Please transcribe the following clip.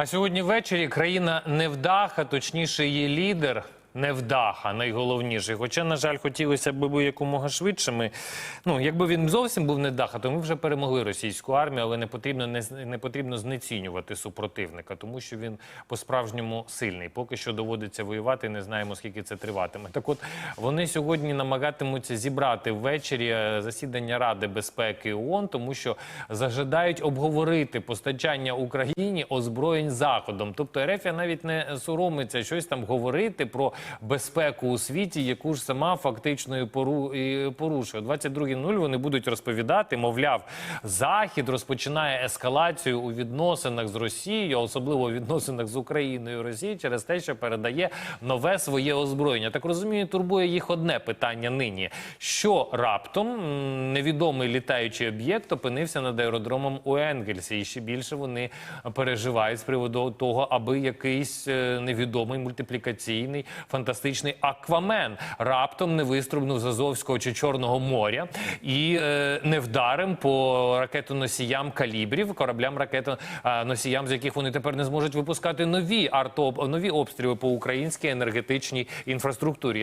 А сьогодні ввечері країна невдаха, точніше, її лідер. Невдаха, найголовніший. Хоча, на жаль, хотілося б якомога швидше. Ми, ну, якби він зовсім був невдаха, то ми вже перемогли російську армію, але не потрібно не, не потрібно знецінювати супротивника, тому що він по-справжньому сильний. Поки що доводиться воювати, не знаємо, скільки це триватиме. Так от вони сьогодні намагатимуться зібрати ввечері е, засідання Ради безпеки ООН, тому що зажадають обговорити постачання Україні озброєнь заходом. Тобто РФ навіть не соромиться щось там говорити про безпеку у світі, яку ж сама фактично і пору- і порушує. О 22.00 вони будуть розповідати, мовляв, Захід розпочинає ескалацію у відносинах з Росією, особливо у відносинах з Україною і Росією, через те, що передає нове своє озброєння. Так розумію, турбує їх одне питання нині: що раптом невідомий літаючий об'єкт опинився над аеродромом у Енгельсі, і ще більше вони переживають з приводу того, аби якийсь е, невідомий мультиплікаційний фантастичний аквамен раптом не виструбнув з Азовського чи Чорного моря і е, не вдарив по ракетоносіям калібрів, кораблям ракетоносіям, з яких вони тепер не зможуть випускати нові арто нові обстріли по українській енергетичній інфраструктурі.